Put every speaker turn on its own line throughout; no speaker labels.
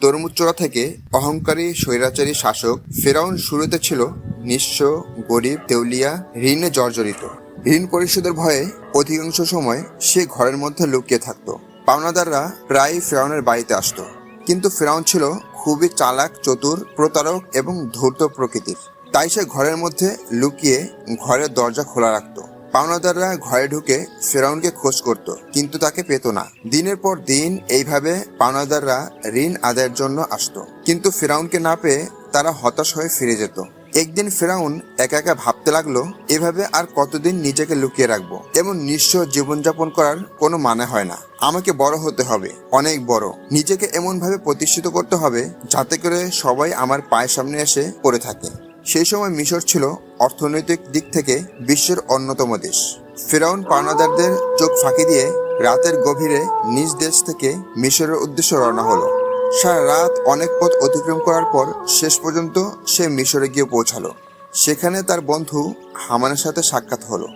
তরমুজ চোরা থেকে অহংকারী স্বৈরাচারী শাসক ফেরাউন শুরুতে ছিল নিঃস্ব, গরিব, দেউলিয়া, ঋণে জর্জরিত। ঋণ পরিশোধের ভয়ে অধিকাংশ সময় সে ঘরের মধ্যে লুকিয়ে থাকতো। পাওনাদাররা প্রায় ফেরাউনের বাড়িতে আসতো। কিন্তু ফেরাউন ছিল খুবই চালাক, চতুর, প্রতারক এবং ধূর্ত প্রকৃতির। তাই সে ঘরের মধ্যে লুকিয়ে ঘরের দরজা খোলা রাখতো। পাওনাদাররা ঘরে ঢুকে ফেরাউনকে খোঁজ করত, কিন্তু তাকে পেত না। দিনের পর দিন এইভাবে পাওনাদাররা ঋণ আদায়ের জন্য আসতো। কিন্তু ফেরাউনকে না পেয়ে তারা হতাশ হয়ে ফিরে যেত। একদিন ফেরাউন একা একা ভাবতে লাগল, এভাবে আর কতদিন নিজেকে লুকিয়ে রাখব? এমন নিঃস্ব জীবনযাপন করার কোনো মানে হয় না। আমাকে বড় হতে হবে, অনেক বড়। নিজেকে এমন ভাবে প্রতিষ্ঠিত করতে হবে যাতে করে সবাই আমার পায়ের সামনে এসে পড়ে থাকে। সেই সময় মিশর ছিল অর্থনৈতিক দিক থেকে বিশ্বের অন্যতম দেশ। ফেরাউন পাওনাদারদের চোখ ফাঁকি দিয়ে রাতের গভীরে নিজ দেশ থেকে মিশরের উদ্দেশ্যে রওনা হলো। সারা রাত অনেক পথ অতিক্রম করার পর শেষ পর্যন্ত সে মিশরে গিয়ে পৌঁছালো। সেখানে তার বন্ধু হামানের সাথে সাক্ষাৎ হলো।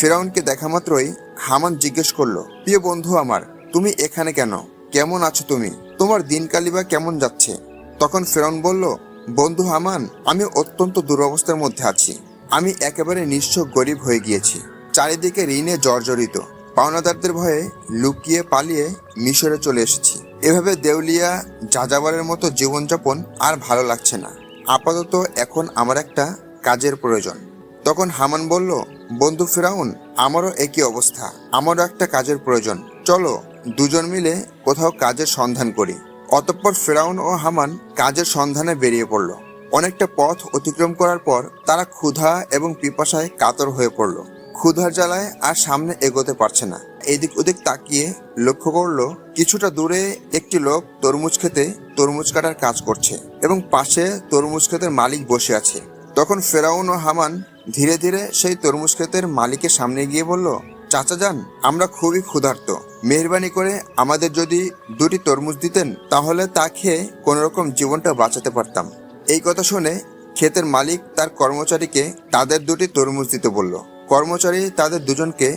ফেরাউনকে দেখা মাত্রই হামান জিজ্ঞেস করল, প্রিয় বন্ধু আমার, তুমি এখানে কেন? কেমন আছো তুমি? তোমার দিনকালি বা কেমন যাচ্ছে? তখন ফেরাউন বলল বন্ধু হামান, আমি অত্যন্ত দুরবস্থার মধ্যে আছি। আমি একেবারে নিঃস্ব গরিব হয়ে গিয়েছি। চারিদিকে ঋণে জর্জরিত। পাওনাদারদের ভয়ে লুকিয়ে পালিয়ে মিশরে চলে এসেছি। এভাবে দেউলিয়া, যাযাবরের মতো জীবনযাপন আর ভালো লাগছে না। আপাতত এখন আমার একটা কাজের প্রয়োজন। তখন হামান বলল, বন্ধু ফেরাউন, আমারও একই অবস্থা। আমারও একটা কাজের প্রয়োজন। চলো দুজন মিলে কোথাও কাজের সন্ধান করি। অতঃপর ফেরাউন ও হামান কাজের সন্ধানে বেরিয়ে পড়ল। অনেকটা পথ অতিক্রম করার পর তারা ক্ষুধা এবং পিপাসায় কাতর হয়ে পড়ল। ক্ষুধার জ্বালায় আর সামনে এগোতে পারছে না। এদিক ওদিক তাকিয়ে লক্ষ্য করল, কিছুটা দূরে একটি লোক তরমুজ খেতে তরমুজ কাটার কাজ করছে এবং পাশে তরমুজ ক্ষেতের মালিক বসে আছে। তখন ফেরাউন ও হামান ধীরে ধীরে সেই তরমুজ ক্ষেতের মালিকের সামনে গিয়ে বলল চাচা যান, আমরা খুবই ক্ষুধার্ত। মেহরবানি করে আমাদের যদি দুটি তরমুজ দিতেন, তাহলে তা খেয়ে কোনোরকম জীবনটা বাঁচাতে পারতাম। এই কথা শুনে ক্ষেতের মালিক তার কর্মচারীকে তাদের দুটি তরমুজ দিতে বলল। কর্মচারী তাদের দুজনকে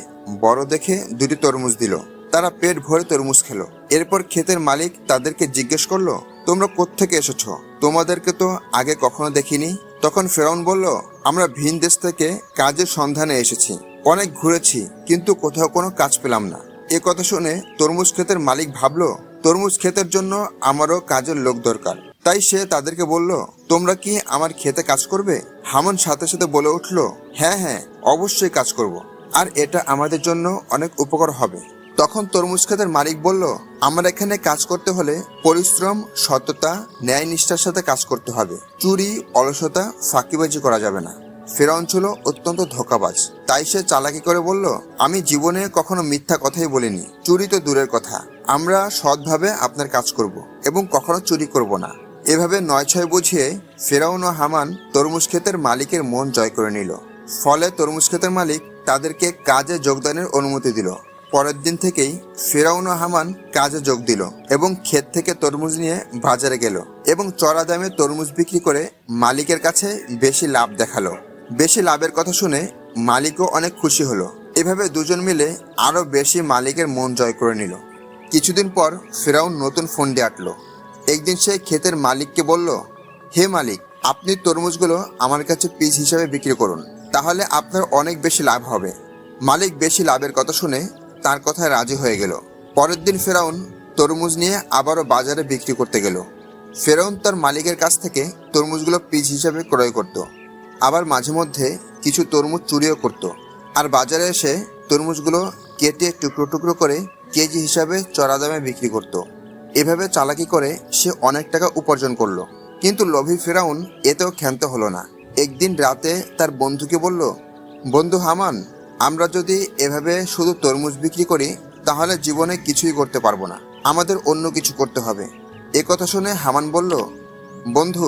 বড় দেখে দুটি তরমুজ দিল। তারা পেট ভরে তরমুজ খেলো। এরপর ক্ষেতের মালিক তাদেরকে জিজ্ঞেস করল, তোমরা কোত্থেকে এসেছ? তোমাদেরকে তো আগে কখনো দেখিনি। তখন ফেরাউন বলল, আমরা ভিন দেশ থেকে কাজের সন্ধানে এসেছি। অনেক ঘুরেছি, কিন্তু কোথাও কোনো কাজ পেলাম না। এ কথা শুনে তরমুজ ক্ষেতের মালিক ভাবলো, তরমুজ ক্ষেতের জন্য আমারও কাজের লোক দরকার। তাই সে তাদেরকে বলল, তোমরা কি আমার খেতে কাজ করবে? হামন সাথে সাথে বলে উঠল হ্যাঁ হ্যাঁ অবশ্যই কাজ করব, আর এটা আমাদের জন্য অনেক উপকার হবে। তখন তরমুজ ক্ষেতের মালিক বলল, আমার এখানে কাজ করতে হলে পরিশ্রম, সততা, ন্যায় নিষ্ঠার সাথে কাজ করতে হবে। চুরি, অলসতা, ফাঁকিবাজি করা যাবে না। ফেরাউন ছিল অত্যন্ত ধোকাবাজ। তাই সে চালাকি করে বলল, আমি জীবনে কখনো মিথ্যা কথাই বলিনি। চুরি তো দূরের কথা। আমরা সৎভাবে আপনার কাজ করব এবং কখনো চুরি করব না। এভাবে নয় ছয় বুঝিয়ে ফেরাউন ও হামান তরমুজ ক্ষেতের মালিকের মন জয় করে নিল। ফলে তরমুজ ক্ষেতের মালিক তাদেরকে কাজে যোগদানের অনুমতি দিল। পরের দিন থেকেই ফেরাউন ও হামান কাজে যোগ দিল এবং ক্ষেত থেকে তরমুজ নিয়ে বাজারে গেল এবং চড়া দামে তরমুজ বিক্রি করে মালিকের কাছে বেশি লাভ দেখাল। বেশি লাভের কথা শুনে মালিকও অনেক খুশি হলো। এভাবে দুজন মিলে আরও বেশি মালিকের মন জয় করে নিল। কিছুদিন পর ফেরাউন নতুন ফোন দিয়ে আটলো। একদিন সে ক্ষেতের মালিককে বলল, হে মালিক, আপনি তরমুজগুলো আমার কাছে পিস হিসাবে বিক্রি করুন, তাহলে আপনার অনেক বেশি লাভ হবে। মালিক বেশি লাভের কথা শুনে তার কথায় রাজি হয়ে গেল। পরের দিন ফেরাউন তরমুজ নিয়ে আবারও বাজারে বিক্রি করতে গেল। ফেরাউন তার মালিকের কাছ থেকে তরমুজগুলো পিস হিসাবে ক্রয় করত। আবার মাঝে মধ্যে কিছু তরমুজ চুরিও করত। আর বাজারে এসে তরমুজগুলো কেটে টুকরো টুকরো করে কেজি হিসাবে চড়া দামে বিক্রি করত। এভাবে চালাকি করে সে অনেক টাকা উপার্জন করল। কিন্তু লভি ফেরাউন এতেও ক্ষান্ত হলো না। একদিন রাতে তার বন্ধুকে বলল, বন্ধু হামান, আমরা যদি এভাবে শুধু তরমুজ বিক্রি করি, তাহলে জীবনে কিছুই করতে পারব না। আমাদের অন্য কিছু করতে হবে। এ কথা শুনে হামান বলল, বন্ধু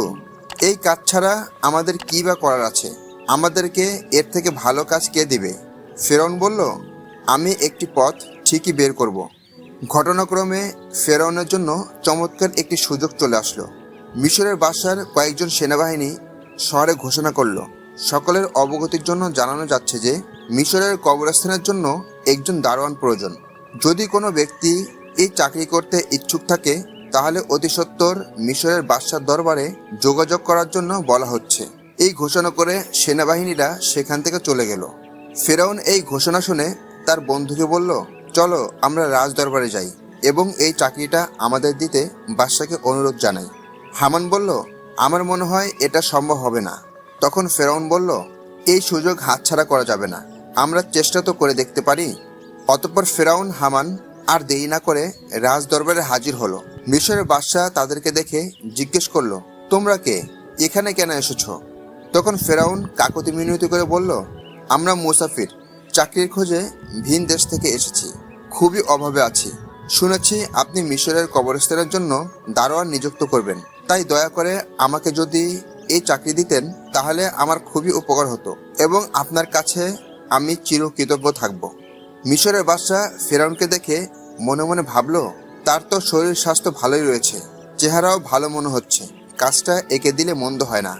এই কাজ ছাড়া আমাদের কি বা করার আছে? আমাদেরকে এর থেকে ভালো কাজ কে দিবে? ফেরন বলল, আমি একটি পথ ঠিকই বের করব। ঘটনাক্রমে ফেরাউনের জন্য চমৎকার একটি সুযোগ চলে আসলো। মিশরের বাসার কয়েকজন সেনাবাহিনী শহরে ঘোষণা করল। সকলের অবগতির জন্য জানানো যাচ্ছে যে, মিশরের কবরস্থানের জন্য একজন দারোয়ান প্রয়োজন। যদি কোনো ব্যক্তি এই চাকরি করতে ইচ্ছুক থাকে তাহলে অতি সত্বর মিশরের বাদশার দরবারে যোগাযোগ করার জন্য বলা হচ্ছে। এই ঘোষণা করে সেনাবাহিনীরা সেখান থেকে চলে গেল। ফেরাউন এই ঘোষণা শুনে তার বন্ধুকে বলল, চলো, আমরা রাজ দরবারে যাই এবং এই চাকরিটা আমাদের দিতে বাদশাকে অনুরোধ জানাই। হামান বলল, আমার মনে হয় এটা সম্ভব হবে না। তখন ফেরাউন বলল, এই সুযোগ হাতছাড়া করা যাবে না। আমরা চেষ্টা তো করে দেখতে পারি। অতঃপর ফেরাউন, হামান আর দেরি না করে রাজ দরবারে হাজির হলো। মিশরের বাদশাহ তাদেরকে দেখে জিজ্ঞেস করল, তোমরা কে? এখানে কেন এসেছ? তখন ফেরাউন কাকতি মিনতি করে বলল, আমরা মুসাফির, চাকরির খোঁজে ভিন দেশ থেকে এসেছি। খুবই অভাবে আছি। শুনেছি আপনি মিশরের কবরস্থানের জন্য দারোয়ান নিযুক্ত করবেন। তাই দয়া করে আমাকে যদি এই চাকরি দিতেন, তাহলে আমার খুবই উপকার হতো এবং আপনার কাছে আমি চিরকৃতজ্ঞ থাকব। মিশরের বাদশাহ ফেরাউনকে দেখে মনে মনে ভাবলো, তার তো শরীর স্বাস্থ্য ভালোই রয়েছে, চেহারাও ভালো মনে হচ্ছে, কাজটা একে দিলে মন্দ হয় না।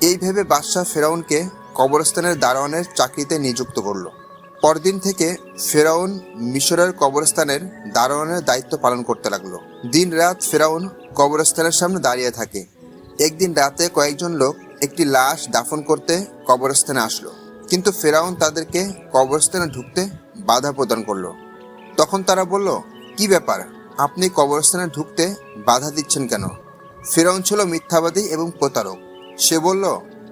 এই ভেবে বাদশাহ ফেরাউনকে কবরস্থানের দারোয়ানের চাকরিতে নিযুক্ত করল। পরদিন থেকে ফেরাউন মিশরের কবরস্থানের দারোয়ানের দায়িত্ব পালন করতে লাগল। দিন রাত ফেরাউন কবরস্থানের সামনে দাঁড়িয়ে থাকে। একদিন রাতে কয়েকজন লোক একটি লাশ দাফন করতে কবরস্থানে আসলো। কিন্তু ফেরাউন তাদেরকে কবরস্থানে ঢুকতে বাধা প্রদান করল। তখন তারা বলল, কি ব্যাপার? আপনি কবরস্থানে ঢুকতে বাধা দিচ্ছেন কেন? ফেরাউন ছিল মিথ্যাবাদী এবং প্রতারক। সে বলল,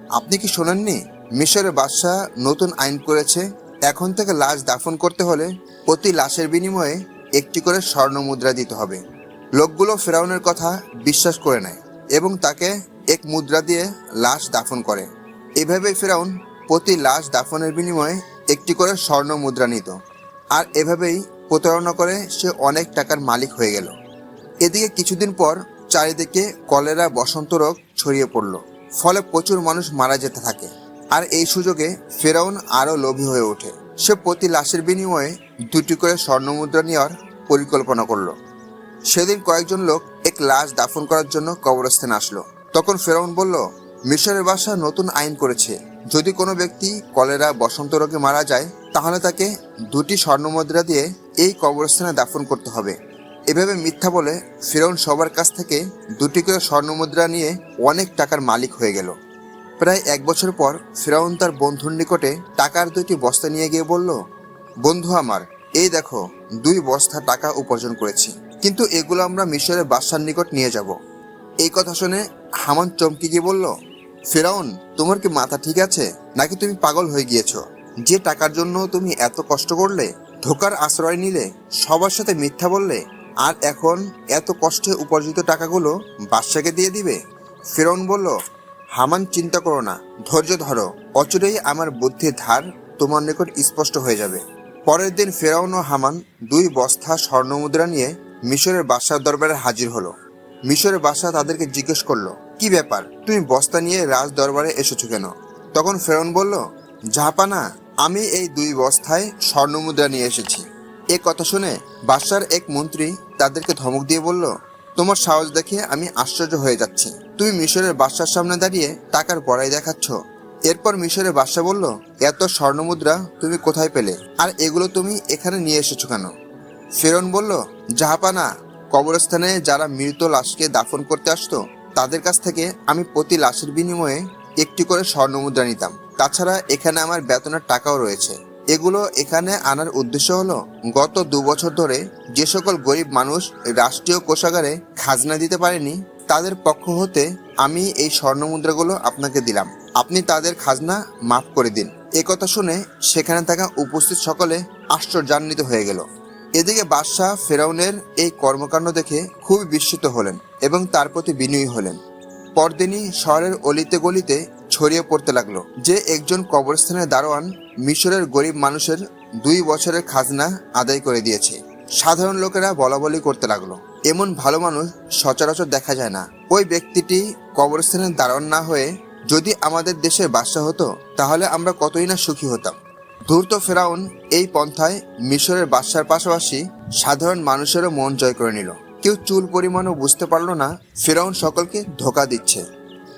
আপনি কি শোনেননি? মিশরের বাদশাহ নতুন আইন করেছে। এখন থেকে লাশ দাফন করতে হলে প্রতি লাশের বিনিময়ে একটি করে স্বর্ণ মুদ্রা দিতে হবে। লোকগুলো ফেরাউনের কথা বিশ্বাস করে নেয় এবং তাকে এক মুদ্রা দিয়ে লাশ দাফন করে। এভাবে ফেরাউন প্রতি লাশ দাফনের বিনিময়ে একটি করে স্বর্ণ মুদ্রা নিত। আর এভাবেই প্রতারণা করে সে অনেক টাকার মালিক হয়ে গেল। এদিকে কিছুদিন পর চারিদিকে কলেরা, বসন্ত রোগ ছড়িয়ে পড়ল। ফলে প্রচুর মানুষ মারা যেতে থাকে। আর এই সুযোগে ফেরাউন আরও লোভী হয়ে ওঠে। সে প্রতি লাশের বিনিময়ে দুটি করে স্বর্ণমুদ্রা নেওয়ার পরিকল্পনা করল। সেদিন কয়েকজন লোক এক লাশ দাফন করার জন্য কবরস্থানে আসলো। তখন ফেরাউন বলল, মিশরের বাসা নতুন আইন করেছে। যদি কোনো ব্যক্তি কলেরা বসন্ত রোগে মারা যায়, তাহলে তাকে দুটি স্বর্ণমুদ্রা দিয়ে এই কবরস্থানে দাফন করতে হবে। এভাবে মিথ্যা বলে ফেরাউন সবার কাছ থেকে দুটি করে স্বর্ণমুদ্রা নিয়ে অনেক টাকার মালিক হয়ে গেল। প্রায় এক বছর পর ফেরাউন তার বন্ধুর নিকটে টাকার দুইটি বস্তা নিয়ে গিয়ে বলল, বন্ধু আমার, এই দেখো, দুই বস্তা টাকা উপার্জন করেছি। কিন্তু এগুলো আমরা মিশরের বাদশার নিকট নিয়ে যাব। এই কথা শুনে হামান চমকে গিয়ে বলল ফেরাউন, তোমার কি মাথা ঠিক আছে? নাকি তুমি পাগল হয়ে গিয়েছো? যে টাকার জন্য তুমি এত কষ্ট করলে, ধোকার আশ্রয় নিলে, সবার সাথে মিথ্যা বললে, আর এখন এত কষ্টে উপার্জিত টাকাগুলো বাদশাকে দিয়ে দিবে? ফেরাউন বলল, হামান, চিন্তা করো না, ধৈর্য ধরো, অচিরেই আমার বুদ্ধির ধার তোমার নিকট স্পষ্ট হয়ে যাবে। পরের দিন ফেরাউন ও হামান দুই বস্তা স্বর্ণমুদ্রা নিয়ে মিশরের বাদশার দরবারে হাজির হলো। মিশরের বাদশাহ তাদেরকে জিজ্ঞেস করল কি ব্যাপার? তুমি বস্তা নিয়ে রাজ দরবারে এসেছ কেন? তখন ফেরন বলল, জাহাপানা, আমি এই দুই বস্তায় স্বর্ণমুদ্রা নিয়ে এসেছি। এ কথা শুনে বাদশার এক মন্ত্রী তাদেরকে ধমক দিয়ে বলল, তোমার সাহস দেখে আমি আশ্চর্য হয়ে যাচ্ছি। তুমি মিশরের বাদশার সামনে দাঁড়িয়ে টাকার বড়াই দেখাচ্ছ। এরপর মিশরের বাদশা বলল, এত স্বর্ণমুদ্রা তুমি কোথায় পেলে? আর এগুলো তুমি এখানে নিয়ে এসেছ কেন? ফেরন বলল, জাহাপানা, কবরস্থানে যারা মৃত লাশকে দাফন করতে আসতো তাদের কাছ থেকে আমি প্রতি লাশের বিনিময়ে একটি করে স্বর্ণমুদ্রা নিতাম। তাছাড়া এখানে আমার বেতনের টাকাও রয়েছে। এগুলো এখানে আনার উদ্দেশ্য হলো, গত দু বছর ধরে যে সকল গরিব মানুষ রাষ্ট্রীয় কোষাগারে খাজনা দিতে পারেনি, তাদের পক্ষ হতে আমি এই স্বর্ণমুদ্রাগুলো আপনাকে দিলাম। আপনি তাদের খাজনা মাফ করে দিন। একথা শুনে সেখানে থাকা উপস্থিত সকলে আশ্চর্যান্বিত হয়ে গেল। এদিকে বাদশাহ ফেরাউনের এই কর্মকাণ্ড দেখে খুবই বিস্মিত হলেন এবং তার প্রতি বিনয়ী হলেন। পরদিনই শহরের অলিতে গলিতে ছড়িয়ে পড়তে লাগল যে একজন কবরস্থানের দারোয়ান মিশরের গরিব মানুষের দুই বছরের খাজনা আদায় করে দিয়েছে। সাধারণ লোকেরা বলা বলি করতে লাগল। এমন ভালো মানুষ সচরাচর দেখা যায় না। ওই ব্যক্তিটি কবরস্থানের দারোয়ান না হয়ে যদি আমাদের দেশের বাদশা হতো, তাহলে আমরা কতই না সুখী হতাম। ধূর্ত ফেরাউন এই পন্থায় মিশরের বাদশার পাশাপাশি সাধারণ মানুষেরও মন জয় করে নিল। কেউ চুল পরিমাণও বুঝতে পারল না, ফেরাউন সকলকে ধোকা দিচ্ছে।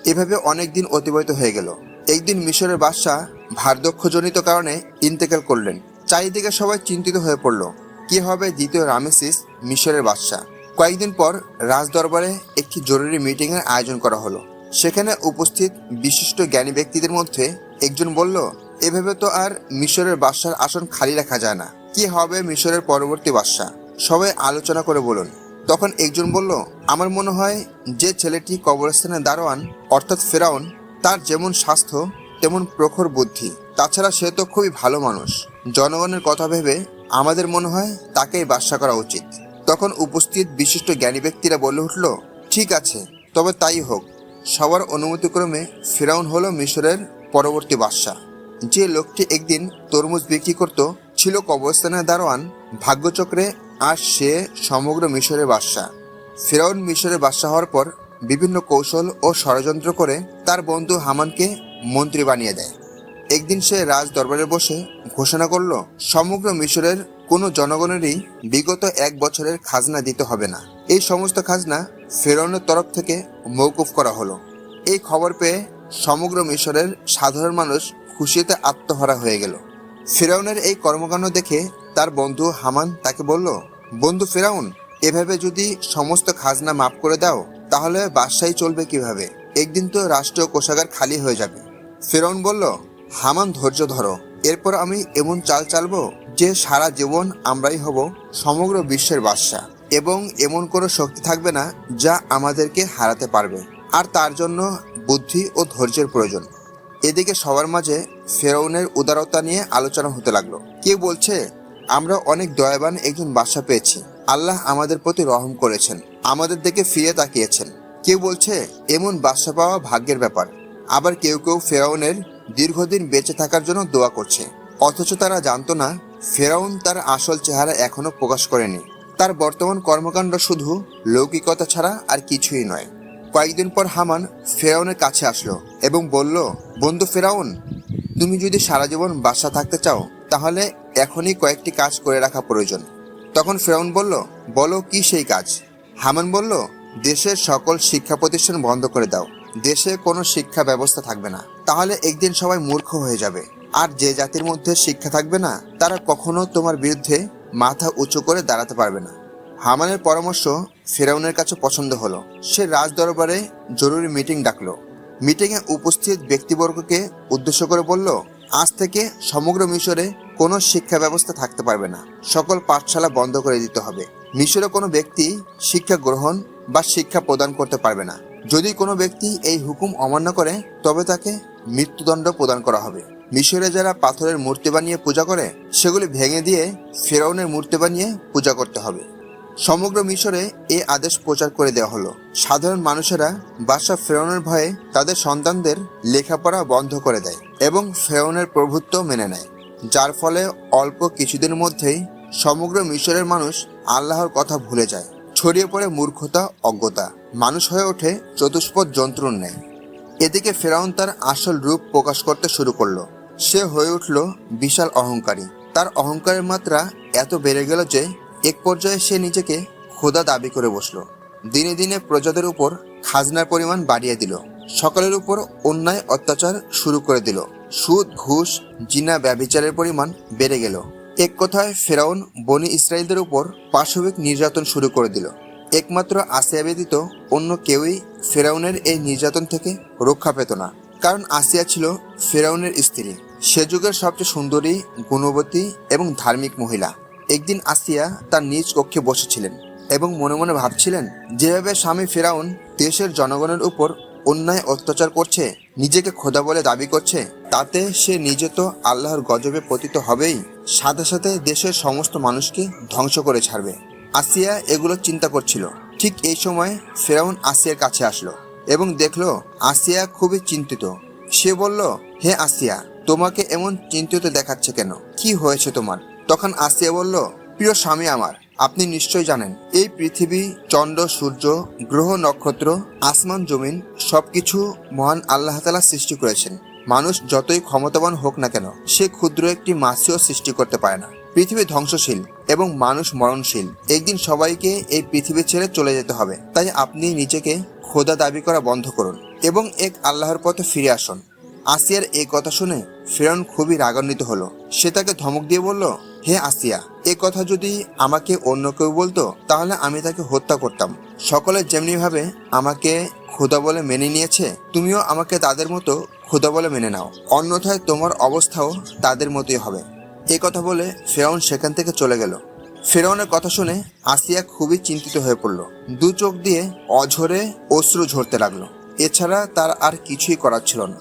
এভাবে অনেক দিন অতিবাহিত হয়ে গেল। একদিন মিশরের বাদশাহ ভারদক্ষজনিত কারণে ইন্তেকাল করলেন। চারিদিকে সবাই চিন্তিত হয়ে পড়ল, কি হবে দ্বিতীয় রামেসিস মিশরের বাদশাহ? কয়েকদিন পর রাজদরবারে একটি জরুরি মিটিং এর আয়োজন করা হলো। সেখানে উপস্থিত বিশিষ্ট জ্ঞানী ব্যক্তিদের মধ্যে একজন বলল এভাবে তো আর মিশরের বাদশার আসন খালি রাখা যায় না। কি হবে মিশরের পরবর্তী বাদশা সবাই আলোচনা করে বলুন। তখন একজন বলল, আমার মনে হয় যে ছেলেটি কবরস্থানে দারোয়ান, অর্থাৎ ফেরাউন, তার যেমন স্বাস্থ্য, তেমন প্রখর বুদ্ধি। তাছাড়া সে তো খুবই ভালো মানুষ। জনগণের কথা ভেবে আমাদের মনে হয় তাকেই বাদশা করা উচিত। তখন উপস্থিত বিশিষ্ট জ্ঞানী ব্যক্তিরা বলে উঠল, ঠিক আছে, তবে তাই হোক। সবার অনুমতিক্রমে ফেরাউন হলো মিশরের পরবর্তী বাদশা যে লোকটি একদিন তরমুজ বিক্রি করত, ছিল কবরস্থানের দারোয়ান। ভাগ্যচক্রে আর সে সমগ্র মিশরের বাদশা ফেরাউন মিশরের বাদশা হওয়ার পর বিভিন্ন কৌশল ও ষড়যন্ত্র করে তার বন্ধু হামানকে মন্ত্রী বানিয়ে দেয়। একদিন সে রাজ দরবারে বসে ঘোষণা করল, সমগ্র মিশরের কোনো জনগণেরই বিগত এক বছরের খাজনা দিতে হবে না। এই সমস্ত খাজনা ফেরাউনের তরফ থেকে মৌকুফ করা হলো। এই খবর পেয়ে সমগ্র মিশরের সাধারণ মানুষ খুশিতে আত্মহারা হয়ে গেল। ফেরাউনের এই কর্মকাণ্ড দেখে তার বন্ধু হামান তাকে বলল, বন্ধু ফেরাউন, এভাবে যদি সমস্ত খাজনা মাফ করে দাও, তাহলে বাদশাহী চলবে কীভাবে? একদিন তো রাষ্ট্রীয় কোষাগার খালি হয়ে যাবে। ফেরাউন বলল, হামান, ধৈর্য ধরো। এরপর আমি এমন চাল চালবো যে সারা জীবন আমরাই হব সমগ্র বিশ্বের বাদশাহ এবং এমন কোনো শক্তি থাকবে না যা আমাদেরকে হারাতে পারবে। আর তার জন্য বুদ্ধি ও ধৈর্যের প্রয়োজন। এদিকে সবার মাঝে ফেরাউনের উদারতা নিয়ে আলোচনা হতে লাগল। কেউ বলছে, আমরা অনেক দয়াবান একজন বাদশা পেয়েছি। আল্লাহ আমাদের প্রতি রহম করেছেন, আমাদের দিকে ফিরে তাকিয়েছেন। কেউ বলছে, এমন বাদশা পাওয়া ভাগ্যের ব্যাপার। আবার কেউ কেউ ফেরাউনের দীর্ঘদিন বেঁচে থাকার জন্য দোয়া করছে। অথচ তারা জানতো না, ফেরাউন তার আসল চেহারা এখনও প্রকাশ করেনি। তার বর্তমান কর্মকাণ্ড শুধু লৌকিকতা ছাড়া আর কিছুই নয়। কয়েকদিন পর হামান ফেরাউনের কাছে আসলো এবং বলল, বন্ধু ফেরাউন, তুমি যদি সারা জীবন বাসা থাকতে চাও, তাহলে এখনই কয়েকটি কাজ করে রাখা প্রয়োজন। তখন ফেরাউন বলল, বলো কি সেই কাজ? হামান বলল, দেশের সকল শিক্ষা প্রতিষ্ঠান বন্ধ করে দাও। দেশে কোনো শিক্ষা ব্যবস্থা থাকবে না। তাহলে একদিন সবাই মূর্খ হয়ে যাবে। আর যে জাতির মধ্যে শিক্ষা থাকবে না, তারা কখনো তোমার বিরুদ্ধে মাথা উঁচু করে দাঁড়াতে পারবে না। হামানের পরামর্শ ফেরাউনের কাছে পছন্দ হলো। সে রাজ দরবারে জরুরি মিটিং ডাকলো। মিটিংয়ে উপস্থিত ব্যক্তিবর্গকে উদ্দেশ্য করে বলল, আজ থেকে সমগ্র মিশরে কোনো শিক্ষা ব্যবস্থা থাকতে পারবে না। সকল পাঠশালা বন্ধ করে দিতে হবে। মিশরে কোনো ব্যক্তি শিক্ষা গ্রহণ বা শিক্ষা প্রদান করতে পারবে না। যদি কোনো ব্যক্তি এই হুকুম অমান্য করে, তবে তাকে মৃত্যুদণ্ড প্রদান করা হবে। মিশরে যারা পাথরের মূর্তি বানিয়ে পূজা করে, সেগুলি ভেঙে দিয়ে ফেরাউনের মূর্তি বানিয়ে পূজা করতে হবে। সমগ্র মিশরে এ আদেশ প্রচার করে দেওয়া হলো। সাধারণ মানুষেরা বাদশাহ ফেরাউনের ভয়ে তাদের সন্তানদের লেখাপড়া বন্ধ করে দেয় এবং ফেরাউনের প্রভুত্ব মেনে নেয়, যার ফলে অল্প কিছুদিনের মধ্যেই সমগ্র মিশরের মানুষ আল্লাহর কথা ভুলে যায়। ছড়িয়ে পড়ে মূর্খতা, অজ্ঞতা। মানুষ হয়ে ওঠে চতুষ্পদ যন্ত্রণ নেয়। এদিকে ফেরাউন তার আসল রূপ প্রকাশ করতে শুরু করল। সে হয়ে উঠল বিশাল অহংকারী। তার অহংকারের মাত্রা এত বেড়ে গেল যে এক পর্যায়ে সে নিজেকে খোদা দাবি করে বসল। দিনে দিনে প্রজাদের উপর খাজনার পরিমাণ বাড়িয়ে দিল। সকলের উপর অন্যায় অত্যাচার শুরু করে দিল। সুদ, ঘুষ, জিনা ব্যবিচারের পরিমাণ বেড়ে গেল। এক কথায় ফেরাউন বনি ইসরায়েলদের উপর পাশবিক নির্যাতন শুরু করে দিল। একমাত্র আসিয়া ব্যতীত অন্য কেউই ফেরাউনের এই নির্যাতন থেকে রক্ষা পেত না। কারণ আসিয়া ছিল ফেরাউনের স্ত্রী। সে যুগের সবচেয়ে সুন্দরী, গুণবতী এবং ধার্মিক মহিলা। একদিন আসিয়া তার নিজ কক্ষে বসেছিলেন এবং মনে মনে ভাবছিলেন, যেভাবে স্বামী ফেরাউন দেশের জনগণের উপর অন্যায় অত্যাচার করছে, নিজেকে খোদা বলে দাবি করছে, তাতে সে নিজে তো আল্লাহর গজবে পতিত হবেই, সাথে সাথে দেশের সমস্ত মানুষকে ধ্বংস করে ছাড়বে। আসিয়া এগুলো চিন্তা করছিল। ঠিক এই সময় ফেরাউন আসিয়ার কাছে আসলো এবং দেখল, আসিয়া খুবই চিন্তিত। সে বলল, হে আসিয়া, তোমাকে এমন চিন্তিত দেখাচ্ছে কেন? কি হয়েছে তোমার? তখন আসিয়া বলল, প্রিয় স্বামী আমার, আপনি নিশ্চয় জানেন, এই পৃথিবী, চন্দ্র, সূর্য, গ্রহ, নক্ষত্র, আসমান, জমিন, সবকিছু মহান আল্লাহ তালা সৃষ্টি করেছেন। মানুষ যতই ক্ষমতাবান হোক না কেন, সে ক্ষুদ্র একটি মাছিও সৃষ্টি করতে পারে না। পৃথিবী ধ্বংসশীল এবং মানুষ মরণশীল। একদিন সবাইকে এই পৃথিবী ছেড়ে চলে যেতে হবে। তাই আপনি নিজেকে খোদা দাবি করা বন্ধ করুন এবং এক আল্লাহর পথে ফিরে আসুন। আসিয়ার এই কথা শুনে ফেরন খুবই রাগান্বিত হলো। সে তাকে ধমক দিয়ে বলল হে আসিয়া, এ কথা যদি আমাকে অন্য কেউ বলতো, তাহলে আমি তাকে হত্যা করতাম। সকলে যেমনি ভাবে আমাকে ক্ষুদা বলে মেনে নিয়েছে, তুমিও আমাকে তাদের মতো ক্ষুদা বলে মেনে নাও। অন্যথায় তোমার অবস্থাও তাদের মতোই হবে। এ কথা বলে ফেরাউন সেখান থেকে চলে গেল। ফেরাউনের কথা শুনে আসিয়া খুবই চিন্তিত হয়ে পড়ল। দু চোখ দিয়ে অঝরে অশ্রু ঝরতে লাগল। এছাড়া তার আর কিছুই করার ছিল না।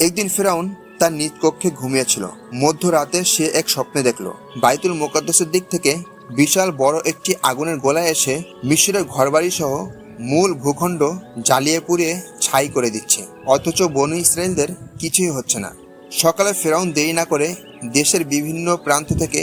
একদিন ফেরাউন তার নিজ কক্ষে ঘুমিয়েছিল। মধ্যরাতে সে এক স্বপ্নে দেখল। বাইতুল মোকাদ্দাসের দিক থেকে বিশাল বড় একটি আগুনের গোলায় এসে মিশরের ঘরবাড়ি সহ মূল ভূখণ্ড জ্বালিয়ে পুড়িয়ে ছাই করে দিচ্ছে। অথচ বনু ইসরায়েলদের কিছুই হচ্ছে না। সকালে ফেরাউন দেরি না করে দেশের বিভিন্ন প্রান্ত থেকে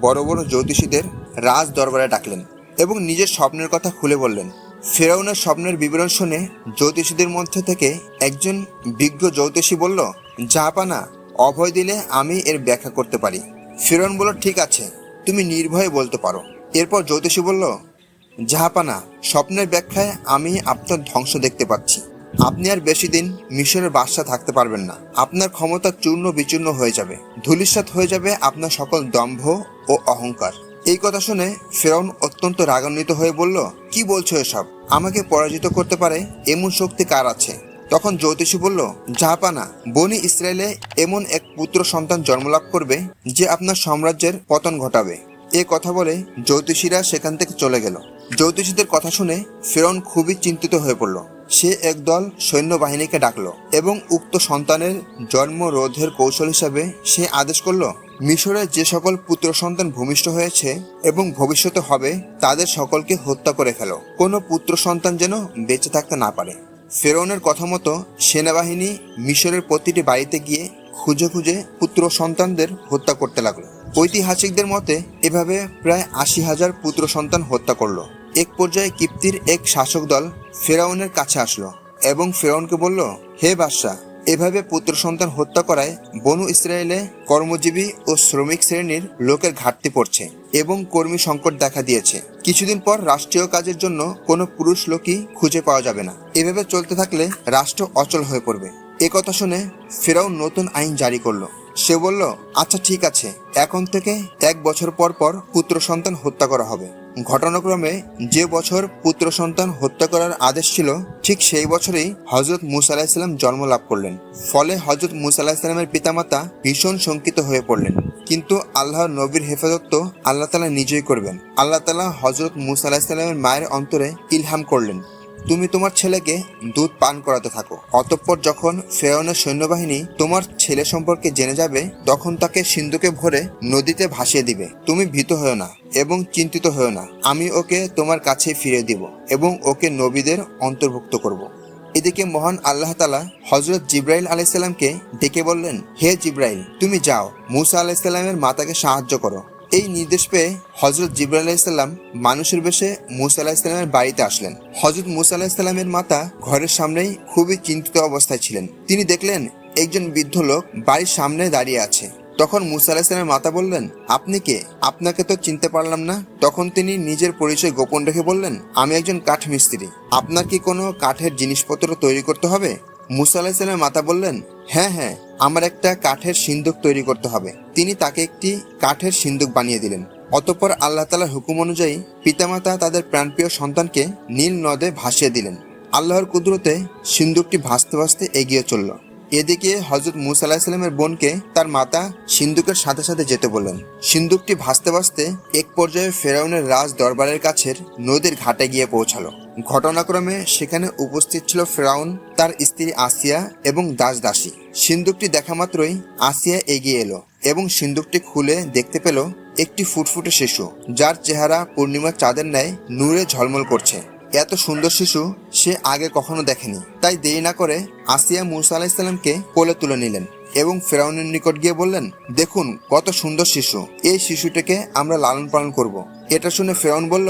বড় বড় জ্যোতিষীদের রাজ দরবারে ডাকলেন এবং নিজের স্বপ্নের কথা খুলে বললেন। ফেরাউনের স্বপ্নের বিবরণ শুনে জ্যোতিষীদের মধ্যে থেকে একজন বিজ্ঞ জ্যোতিষী বলল জাহাপানা অভয় দিলে আমি এর ব্যাখ্যা করতে পারি। ফেরাউন বলল, ঠিক আছে, তুমি নির্ভয়ে বলতে পারো। এরপর জ্যোতিষী বলল জাহাপানা স্বপ্নের ব্যাখ্যায় আমি আপনার ধ্বংস দেখতে পাচ্ছি। আপনি আর বেশি দিন মিশরের বাদশা থাকতে পারবেন না। আপনার ক্ষমতা চূর্ণ বিচূর্ণ হয়ে যাবে। ধূলিসাৎ হয়ে যাবে আপনার সকল দম্ভ ও অহংকার। এই কথা শুনে ফেরাউন অত্যন্ত রাগান্বিত হয়ে বলল, কি বলছো এসব? আমাকে পরাজিত করতে পারে এমন শক্তি কার আছে? তখন জ্যোতিষী বলল জাহাপানা বনি ইসরায়েলে এমন এক পুত্র সন্তান জন্মলাভ করবে যে আপনার সাম্রাজ্যের পতন ঘটাবে। এ কথা বলে জ্যোতিষীরা সেখান থেকে চলে গেল। জ্যোতিষীদের কথা শুনে ফেরন খুবই চিন্তিত হয়ে পড়ল। সে একদল সৈন্যবাহিনীকে ডাকলো এবং উক্ত সন্তানের জন্ম রোধের কৌশল হিসাবে সে আদেশ করল, মিশরে যে সকল পুত্র সন্তান ভূমিষ্ঠ হয়েছে এবং ভবিষ্যতে হবে, তাদের সকলকে হত্যা করে ফেলো। কোনো পুত্র সন্তান যেন বেঁচে থাকতে না পারে। ফেরৌনের কথা মতো সেনাবাহিনী মিশরের প্রতিটি বাড়িতে গিয়ে খুঁজে খুঁজে পুত্র সন্তানদের হত্যা করতে লাগল। ঐতিহাসিকদের মতে এভাবে প্রায় আশি হাজার পুত্র সন্তান হত্যা করল। এক পর্যায়ে কিপ্তির এক শাসক দল ফেরাউনের কাছে আসলো এবং ফেরাউনকে বলল, হে বাদশাহ, এভাবে পুত্র সন্তান হত্যা করায় বনু ইসরায়েলে কর্মজীবী ও শ্রমিক শ্রেণির লোকের ঘাটতি পড়ছে। এবং কর্মী সংকট দেখা দিয়েছে। কিছুদিন পর রাষ্ট্রীয় কাজের জন্য কোনো পুরুষ লোকই খুঁজে পাওয়া যাবে না। এভাবে চলতে থাকলে রাষ্ট্র অচল হয়ে পড়বে। এ কথা শুনে ফেরাও নতুন আইন জারি করল। সে বলল আচ্ছা ঠিক আছে। এখন থেকে এক বছর পর পর পুত্র সন্তান হত্যা করা হবে। ঘটনাক্রমে যে বছর পুত্র সন্তান হত্যা করার আদেশ ছিল, ঠিক সেই বছরেই হজরত মুসা জন্ম লাভ করলেন। ফলে হজরত মুসা আলাহিসাল্লামের পিতামাতা ভীষণ শঙ্কিত হয়ে পড়লেন। কিন্তু আল্লাহর নবীর হেফাজত তো আল্লাহ তালা নিজেই করবেন। আল্লাহ তালা হজরত মুসা আলাহিসাল্লামের মায়ের অন্তরে ইলহাম করলেন। তুমি তোমার ছেলেকে দুধ পান করাতে থাকো। অতঃপর যখন ফেরাউনের সৈন্যবাহিনী তোমার ছেলে সম্পর্কে জেনে যাবে, তখন তাকে সিন্ধুকে ভরে নদীতে ভাসিয়ে দিবে। তুমি ভীত হও না এবং চিন্তিত হও না। আমি ওকে তোমার কাছে ফিরে দিব এবং ওকে নবীদের অন্তর্ভুক্ত করব। এদিকে মহান আল্লাহ তালা হজরত জিব্রাইল আলাইসাল্লামকে ডেকে বললেন, হে জিব্রাইল, তুমি যাও। মুসা আলাইসাল্লামের মাতাকে সাহায্য করো। এই নির্দেশ পেয়ে হজরত জিব্রাহ আলাইসাল্লাম মানুষের বেশে মুসা আলাহিসাল্লামের বাড়িতে আসলেন। হজরত মুসা আলাহিসাল্লামের মাতা ঘরের সামনেই খুবই চিন্তিত অবস্থায় ছিলেন। তিনি দেখলেন, একজন বৃদ্ধ লোক বাড়ির সামনে দাঁড়িয়ে আছে। তখন মুসা মাতা বললেন, আপনি কে? আপনাকে তো চিনতে পারলাম না। তখন তিনি নিজের পরিচয় গোপন রেখে বললেন, আমি একজন কাঠ মিস্ত্রি। আপনার কি কোনো কাঠের জিনিসপত্র তৈরি করতে হবে? মুসা মাতা বললেন হ্যাঁ হ্যাঁ আমার একটা কাঠের সিন্দুক তৈরি করতে হবে। তিনি তাকে একটি কাঠের সিন্দুক বানিয়ে দিলেন। অতঃপর আল্লাহ তালার হুকুম অনুযায়ী পিতামাতা তাদের প্রাণপ্রিয় সন্তানকে নীল নদে ভাসিয়ে দিলেন। আল্লাহর কুদরতে সিন্দুকটি ভাসতে ভাসতে এগিয়ে চলল। এদিকে হজরত মুসা আলাহিসাল্লামের বোনকে তার মাতা সিন্দুকের সাথে সাথে যেতে বললেন। সিন্দুকটি ভাসতে ভাসতে এক পর্যায়ে ফেরাউনের রাজ দরবারের কাছের নদীর ঘাটে গিয়ে পৌঁছালো। ঘটনাক্রমে সেখানে উপস্থিত ছিল ফেরাউন, তার স্ত্রী আসিয়া এবং দাস দাসী। সিন্দুকটি দেখা মাত্রই আসিয়া এগিয়ে এলো এবং সিন্দুকটি খুলে দেখতে পেল একটি ফুটফুটে শিশু, যার চেহারা পূর্ণিমার চাঁদের ন্যায় নূরে ঝলমল করছে। এত সুন্দর শিশু সে আগে কখনো দেখেনি। তাই দেরি না করে আসিয়া মুসা আলাহিসাল্লামকে কোলে তুলে নিলেন এবং ফেরাউনের নিকট গিয়ে বললেন, দেখুন, কত সুন্দর শিশু। এই শিশুটিকে আমরা লালন পালন করব। এটা শুনে ফেরাউন বলল,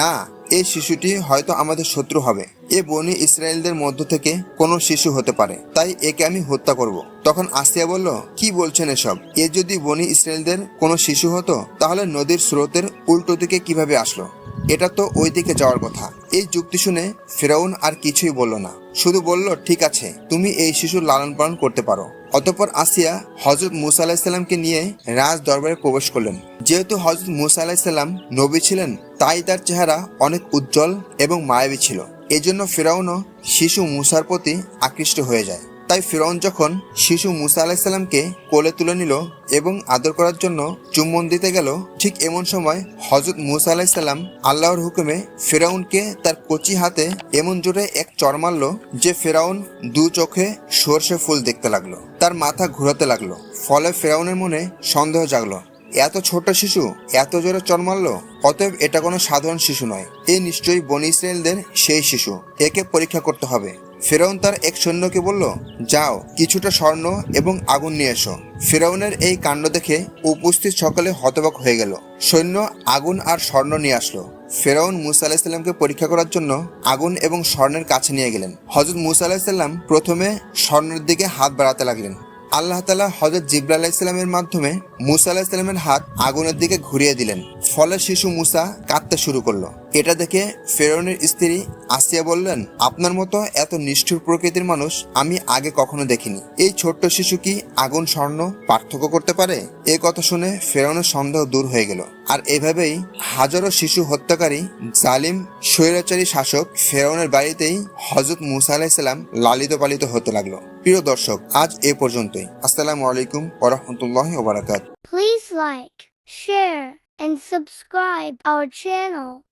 না, এই শিশুটি হয়তো আমাদের শত্রু হবে। এ বনি ইসরায়েলদের মধ্য থেকে কোনো শিশু হতে পারে, তাই একে আমি হত্যা করব। তখন আসিয়া বলল, কি বলছেন এসব? এ যদি বনি ইসরায়েলদের কোনো শিশু হতো, তাহলে নদীর স্রোতের উল্টো দিকে কীভাবে আসলো? এটা তো ওই দিকে যাওয়ার কথা। এই যুক্তি শুনে ফেরাউন আর কিছুই বলল না। শুধু বলল, ঠিক আছে, তুমি এই শিশুর লালন পালন করতে পারো। অতঃপর আসিয়া হজরত মুসা আলাহিসাল্লামকে নিয়ে রাজ দরবারে প্রবেশ করলেন। যেহেতু হজরত মুসা আলাহিসাল্লাম নবী ছিলেন, তাই তার চেহারা অনেক উজ্জ্বল এবং মায়াবী ছিল। এজন্য ফেরাউনও শিশু মুসার প্রতি আকৃষ্ট হয়ে যায়। তাই ফিরৌন যখন শিশু মুসা আলাহিসাল্লামকে কোলে তুলে নিল এবং আদর করার জন্য চুম্বন দিতে গেল, ঠিক এমন সময় হজরত মুসা আলাহিসাল্লাম আল্লাহর হুকুমে ফেরাউনকে তার কচি হাতে এমন জোরে এক চর মারল যে ফেরাউন দু চোখে সর্ষে ফুল দেখতে লাগল, তার মাথা ঘুরাতে লাগল। ফলে ফেরাউনের মনে সন্দেহ জাগলো, এত ছোট শিশু এত জোরে চর মারলো, অতএব এটা কোনো সাধারণ শিশু নয়, এ নিশ্চয়ই বনি ইসরায়েলদের সেই শিশু, একে পরীক্ষা করতে হবে। ফেরাউন তার এক সৈন্যকে বলল, যাও, কিছুটা স্বর্ণ এবং আগুন নিয়ে এসো। ফেরাউনের এই কাণ্ড দেখে উপস্থিত সকলে হতবাক হয়ে গেল। সৈন্য, আগুন আর স্বর্ণ নিয়ে আসলো। ফেরাউন মুসা আলাহিসাল্লামকে পরীক্ষা করার জন্য আগুন এবং স্বর্ণের কাছে নিয়ে গেলেন। হজরত মুসা আলাহিসাল্লাম প্রথমে স্বর্ণের দিকে হাত বাড়াতে লাগলেন। আল্লাহ তালা হজরত জিব্রা আলাহিসাল্লামের মাধ্যমে মুসা আলাহিসাল্লামের হাত আগুনের দিকে ঘুরিয়ে দিলেন। ফলে শিশু মুসা কাঁদতে শুরু করল। এটা দেখে ফেরৌনের স্ত্রী আসিয়া বললেন আপনার মতো এত নিষ্ঠুর প্রকৃতির মানুষ আমি আগে কখনো দেখিনি। এই ছোট্ট শিশু কি আগুন স্বর্ণ পার্থক্য করতে পারে? এ কথা শুনে ফেরৌনের সন্দেহ দূর হয়ে গেল। আর এভাবেই হাজারো শিশু হত্যাকারী জালিম স্বৈরাচারী শাসক ফেরৌনের বাড়িতেই হজরত মুসা আলাহিসাল্লাম লালিত পালিত হতে লাগল। প্রিয় দর্শক আজ এ পর্যন্তই। আসসালামু আলাইকুম ওরহমতুল্লাহ ওবরাকাত
Please like, share, and subscribe our channel.